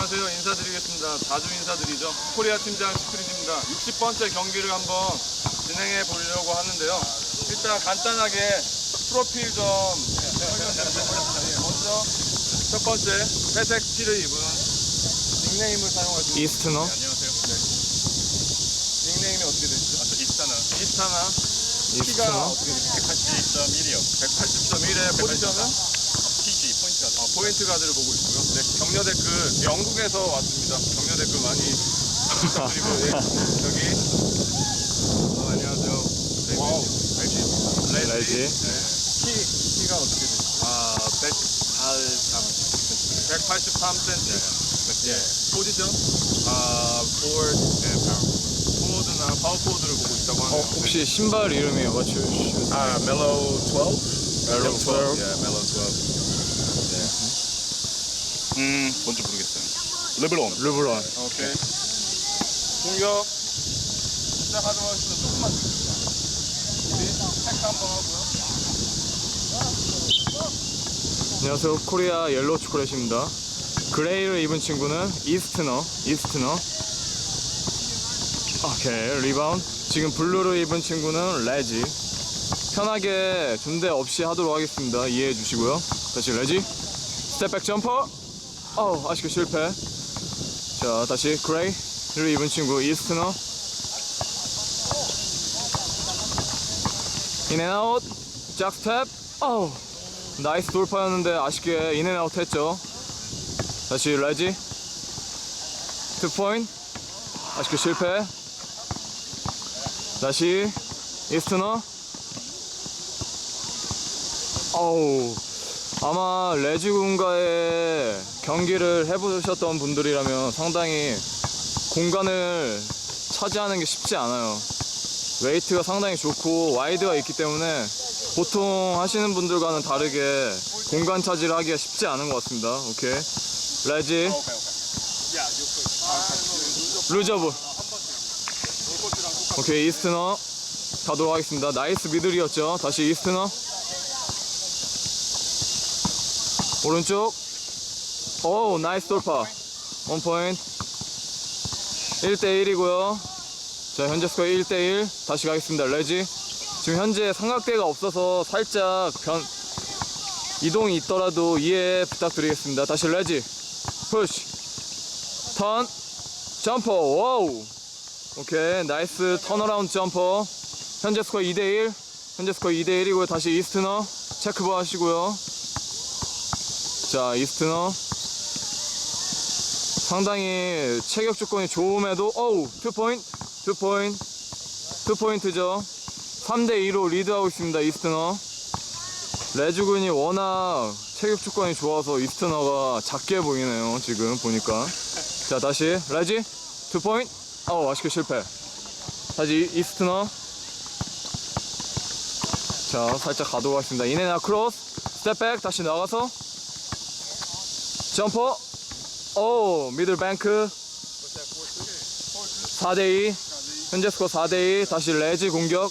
안녕하세요. 인사드리겠습니다. 자주 인사드리죠. 코리아 팀장 스크린입니다. 60번째 경기를 한번 진행해 보려고 하는데요. 일단 간단하게 프로필 좀. 먼저 첫 번째 회색 티를 입은 닉네임을 사용하시고 이스트너? 네, 안녕하세요. 네. 닉네임이 어떻게 되시죠? 아, 저 이스타나. 이스타나. 키가 이스트너? 어떻게 되시죠? 182.1이요. 180.1의 포지션은? PG, 포인트 가드. 어, 포인트 가드를 보고 있고요. 네, 격려 댓글, 영국에서 왔습니다. 격려 댓글 많이 부탁드리고, 네, 여기. 어, 안녕하세요. 와우. 레지. 레지. 레지. 네. 키, 키가 어떻게 되시죠? 아, 183. 183cm. 예. 포지션? 아, 포워드 앤 파워. 포워드나 파워 포워드를 보고 있다고 어, 하네요. 혹시 신발 이름이 your shoes? 아, 멜로우 12? Mellow 12. 예, 멜로우 12. 예. 음, 뭔지 모르겠어요. 르블론. 르브론. 오케이. 공격 시작하도록 하겠습니다. 조금만. 우리 체크 한번 하고요. 안녕하세요. 코리아 옐로우 초콜릿입니다. 그레이를 입은 친구는 이스트너. 이스트너. 오케이. 리바운드. 지금 블루를 입은 친구는 레지. 편하게 존대 없이 하도록 하겠습니다. 이해해 주시고요. 다시 레지. 스텝백 점퍼. 어우, 아쉽게 실패. 자, 다시 그레이를 입은 친구 이스트너. 인앤아웃. 짝 스텝. 어우. 나이스 돌파였는데 아쉽게 인앤아웃 했죠. 다시 레지. 투 포인트. 아쉽게 실패. 다시 이스트너. 어우. 아마 레지 군과의 경기를 해보셨던 분들이라면 상당히 공간을 차지하는 게 쉽지 않아요. 웨이트가 상당히 좋고 와이드가 있기 때문에 보통 하시는 분들과는 다르게 공간 차지를 하기가 쉽지 않은 것 같습니다. 오케이. 레지. 루저브. 오케이, 이스트너. 가도록 하겠습니다. 나이스 미들이었죠. 다시 이스트너. 오른쪽. 오, 나이스 돌파. 원 포인트. 1대1이고요. 자, 현재 스코어 1대1. 다시 가겠습니다. 레지. 지금 현재 삼각대가 없어서 살짝 변, 이동이 있더라도 이해 부탁드리겠습니다. 다시 레지. 푸시. 턴. 점퍼. 와우. 오케이. 나이스 턴어라운드 점퍼. 현재 스코어 2대1. 현재 스코어 2대1이고요. 다시 이스트너. 체크버 하시고요. 자, 이스트너. 상당히 체격 조건이 좋음에도, 어우, 투 포인트. 투 포인트. 투 포인트죠. 3대2로 리드하고 있습니다. 이스트너. 레주군이 워낙 체격 조건이 좋아서 이스트너가 작게 보이네요. 지금 보니까. 자, 다시. 레지. 투 포인트. 어우, 아쉽게 실패. 다시 이스트너. 자, 살짝 가도록 하겠습니다. 인앤아 크로스. 스텝백. 다시 나가서. 점퍼. 오, 미들 뱅크. 4대2. 현재 스코어 4대2. 다시 레지 공격.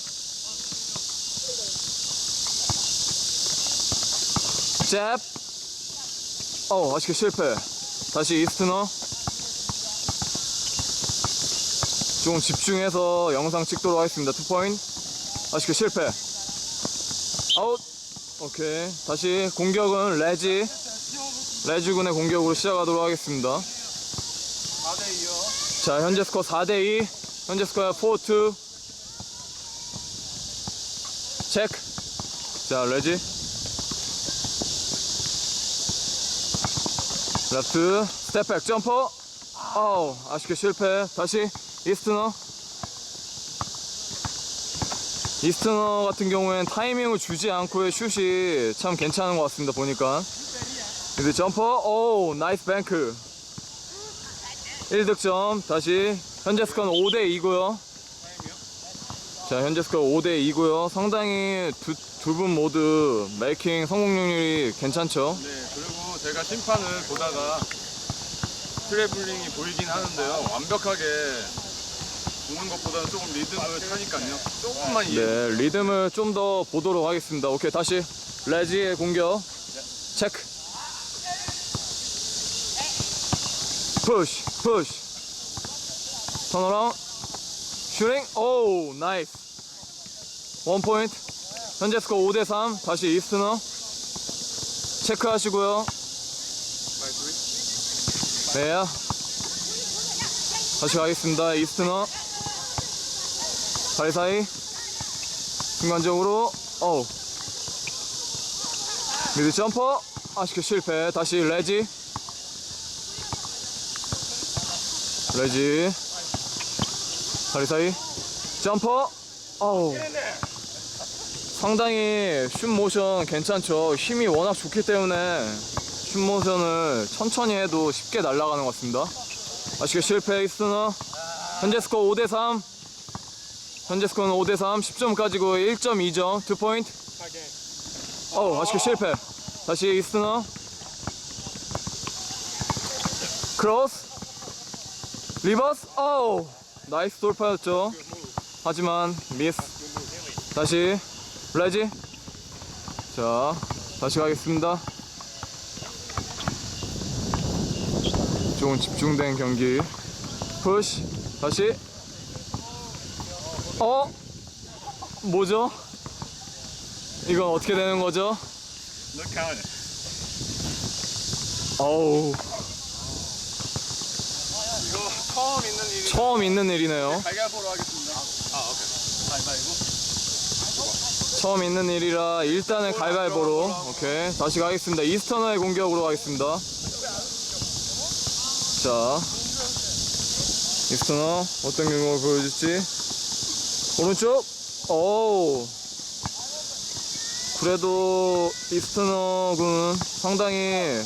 잽. 어, 아쉽게 실패. 다시 이스트너. 좀 집중해서 영상 찍도록 하겠습니다. 투 포인트. 아쉽게 실패. 아웃. 오케이. 다시 공격은 레지. 레지군의 공격으로 시작하도록 하겠습니다. 4대2요. 자, 현재 스코어 4대2. 현재 스코어 4-2. 체크. 자, 레지. 레프트. 스텝백 점퍼. 아우, 아쉽게 실패. 다시 이스트너. 이스트너 같은 경우엔 타이밍을 주지 않고의 슛이 참 괜찮은 것 같습니다. 보니까. 이제 점퍼. 오, 나이스 뱅크. 1득점 다시 현재 스코어는 5대 2고요 자 현재 스코어 5대 2고요 상당히 두 분 모두 메이킹 성공률이 괜찮죠 네, 그리고 제가 심판을 보다가 트래블링이 보이긴 하는데요. 완벽하게 보는 것보다는 조금 리듬을 타니까요. 조금만 이해. 네 리듬을 좀 더 보도록 하겠습니다 오케이 다시 레지의 공격 체크 push, push. Turn around. Shooting. Oh, nice. 원 포인트. 현재 스코어 5대 3. 다시 이스트너. 체크하시고요. 네. 다시 가겠습니다. 이스트너. 다리 사이. 순간적으로. 어우. 미드 점퍼. 아쉽게 실패. 다시 레지. 레지. 다리 사이. 점퍼. 어우. 상당히 슛 모션 괜찮죠. 힘이 워낙 좋기 때문에 슛 모션을 천천히 해도 쉽게 날아가는 것 같습니다. 아쉽게 실패 있으나 현재 스코어 5대 3. 현재 스코어는 5대 3. 10점 가지고 1.2점. 2포인트. 어우, 아쉽게 실패. 다시 있으나 크로스 리버스 어우. 나이스 돌파였죠. 하지만 미스. 다시 레지. 자 다시 가겠습니다. 조금 집중된 경기. 푸시 다시. 어? 뭐죠? 이건 어떻게 되는 거죠. 어우 처음 있는 일이 처음 있는 일이네요. 발가보러 하겠습니다. 아, 오케이. 가위바위보. 처음 있는 일이라 일단은 가위바위보로. 오케이. 다시 가겠습니다. 이스터너의 공격으로 가겠습니다. 자. 이스터너 어떤 경험을 보여줄지. 오른쪽. 오 그래도 이스터너 군은 상당히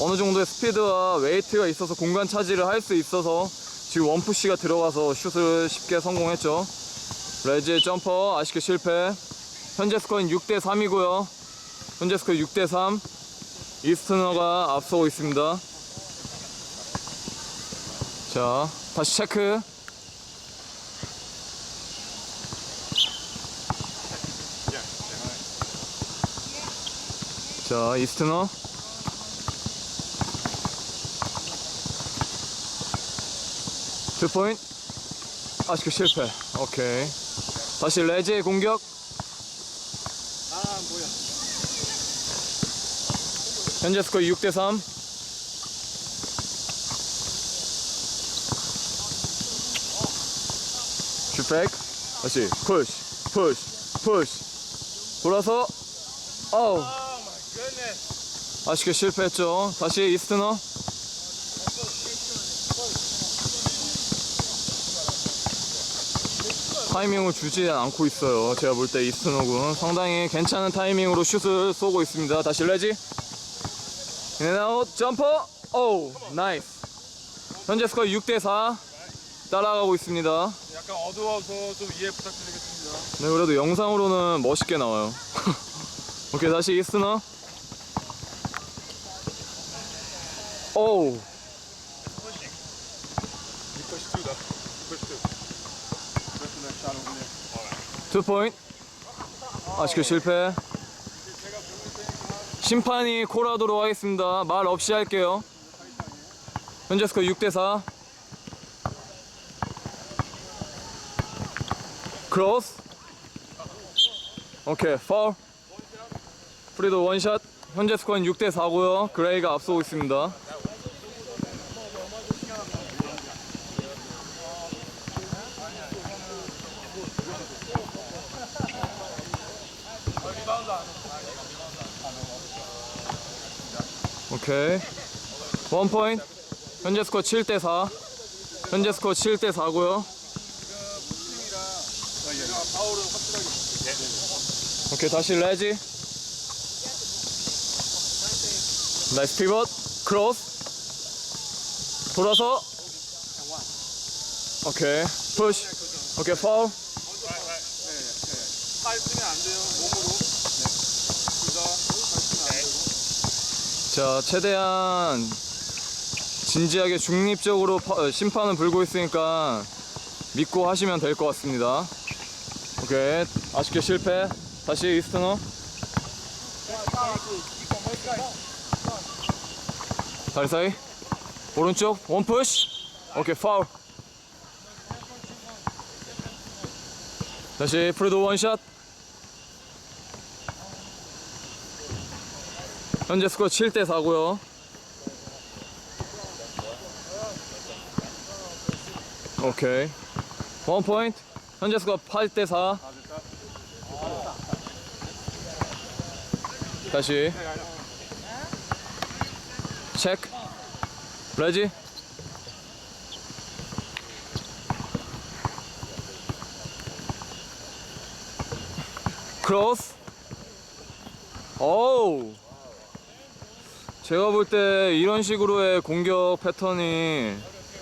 어느 정도의 스피드와 웨이트가 있어서 공간 차지를 할 수 있어서 지금 원푸시가 들어가서 슛을 쉽게 성공했죠 레지의 점퍼 아쉽게 실패 현재 스코어는 6대 3이고요. 현재 스코어 6대 3. 이스트너가 앞서고 있습니다. 자, 다시 체크. 자, 이스트너. 두 포인트. 아쉽게 실패. 오케이. 다시 레지의 공격. 아, 뭐야. 현재 스코어 6대 3. 슛백 다시 푸시 푸시 푸시 돌아서 my goodness. 아쉽게 실패했죠 다시 이스트너 타이밍을 주지 않고 있어요. 제가 볼 때 이스트너군 상당히 괜찮은 타이밍으로 슛을 쏘고 있습니다. 다시 레지. 인앤아웃 점퍼. 오 나이스 현재 스코어 6대 4 따라가고 있습니다. 약간 어두워서 좀 이해 부탁드리겠습니다. 네 그래도 영상으로는 멋있게 나와요. 오케이 다시 이스너 오 투 포인트 아쉽게 실패. 심판이 콜하도록 하겠습니다. 말 없이 할게요. 현재 스코어 6대 4 크로스 오케이 파울 프리도 원샷. 현재 스코어는 6대 4고요. 그레이가 앞서고 있습니다 오케이. 원 포인트. 현재 스코어 7대4 현재 스코어 7대4고요. 파울은 확실하게. 오케이 다시 레지. 나이스 피벗. 크로스. 돌아서. 오케이 푸시 오케이 파울 네. 자 최대한 진지하게 중립적으로 파- 어, 심판은 불고 있으니까 믿고 하시면 될 것 같습니다. 오케이. 아쉽게 실패. 다시 이스트너. 다리 사이. 오른쪽. 원 푸시. 오케이 파울. 다시 프리드 원샷 현재 스코어 7대 4고요. 오케이. 원 포인트. 현재 스코어 8대 4 다시. 체크. 레지. 크로스. 오우 제가 볼 때 이런 식으로의 공격 패턴이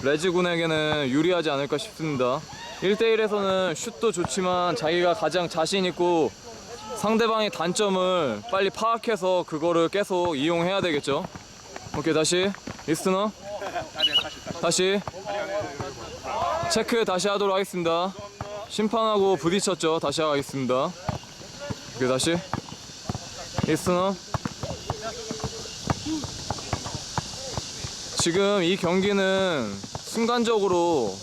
레지군에게는 유리하지 않을까 싶습니다. 1대1에서는 슛도 좋지만 자기가 가장 자신 있고 상대방의 단점을 빨리 파악해서 그거를 계속 이용해야 되겠죠? 오케이 다시. 이스트너? 다시. 체크 다시 하도록 하겠습니다. 심판하고 부딪혔죠. 다시 하겠습니다. 오케이 다시. 이스트너 지금 이 경기는 순간적으로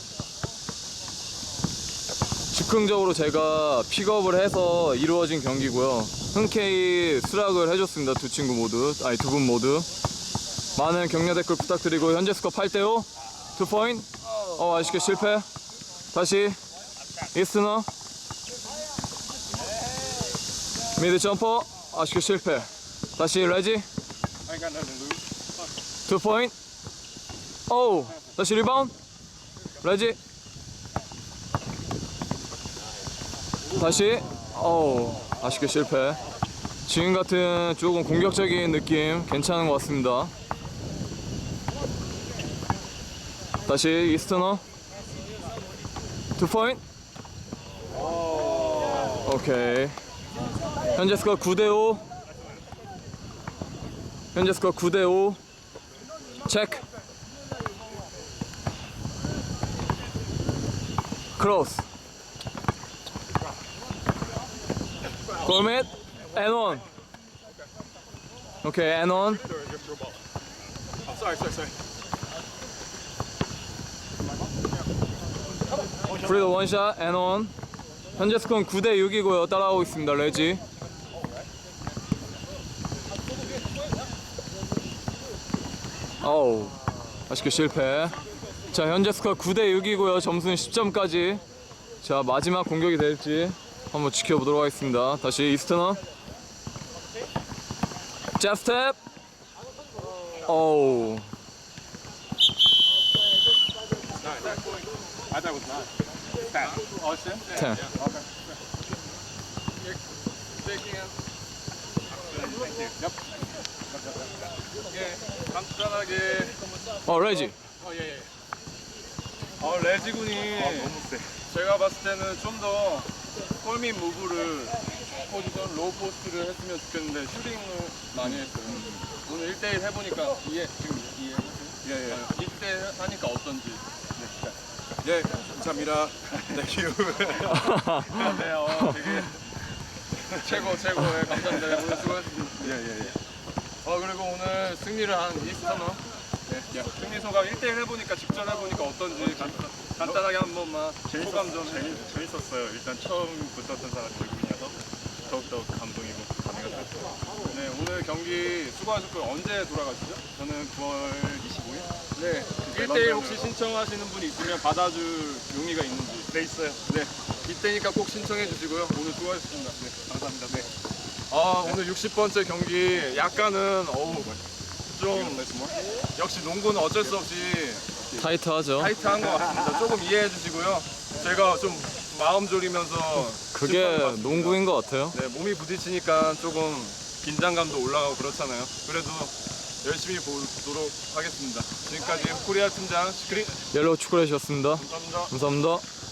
즉흥적으로 제가 픽업을 해서 이루어진 경기고요. 흔쾌히 수락을 해줬습니다. 두 친구 모두, 아니 두 분 모두. 많은 격려 댓글 부탁드리고 현재 스코어 8대5 투 포인트. 어 아쉽게 실패. 다시 이스너 미드 점퍼 아쉽게 실패. 다시 레지 투 포인트. 오 다시 리바운드. 레지. 다시. 어우 아쉽게 실패. 지금 같은 조금 공격적인 느낌 괜찮은 것 같습니다. 다시 이스트너. 투 포인트 오케이. 현재 스코어 9대5 현재 스코어 9대5 체크 크로스 골밑 앤원 오케이 sorry. 프리드 원샷 앤원 현재 스코어는 9대 6이고요. 따라가고 있습니다 레지. 어우 아쉽게 실패 자 현재 스코어 9대 6이고요 점수는 10점까지 자 마지막 공격이 될지 한번 지켜보도록 하겠습니다 다시 이스트너 잽스텝 어우 I thought it was nine. Ten. It's ten? 10 Shaking hands. Thank you. Yep. 예, 간단하게. 어 레지 어, 예, 예. 어, 레지군이 제가 봤을 때는 좀 더 골밑 무브를 포지션 로우 포스트를 했으면 좋겠는데 슈팅을 많이 했어요. 오늘 1대1 해보니까 이해, 지금 이해? 예, 예. 1대1 하니까 어떤지. 예, 감사합니다. 땡큐. 네, 어, 되게 최고, 최고. 예, 감사합니다. 예, 오늘 수고하셨습니다. 예, 예, 예. 어, 그리고 오늘 승리를 한 이스터너. 네, 야, 승리 소감 1대1 해보니까 직전 해보니까 어떤지 간, 간단하게 한 번만 소감 좀 해. 재밌었어요. 일단 처음 붙었던 사람이 외국인이어서 더욱더 감동이고 감회가. 네, 오늘 경기 수고하셨고요. 언제 돌아가시죠? 저는 9월 25일? 네, 1대1 혹시 신청하시는 분이 있으면 받아줄 용의가 있는지. 네, 있어요. 네, 이때니까 꼭 신청해 주시고요. 오늘 수고하셨습니다. 네. 감사합니다. 네. 아, 오늘 60번째 경기 약간은 어우 좀 역시 농구는 어쩔 수 없이 타이트하죠 타이트한 것 같습니다. 조금 이해해 주시고요. 제가 좀 마음 졸이면서 그게 농구인 것 같아요 네, 몸이 부딪히니까 조금 긴장감도 올라가고 그렇잖아요. 그래도 열심히 보도록 하겠습니다. 지금까지 코리아 팀장 시크릿 옐로우 축구레이셨습니다 감사합니다. 감사합니다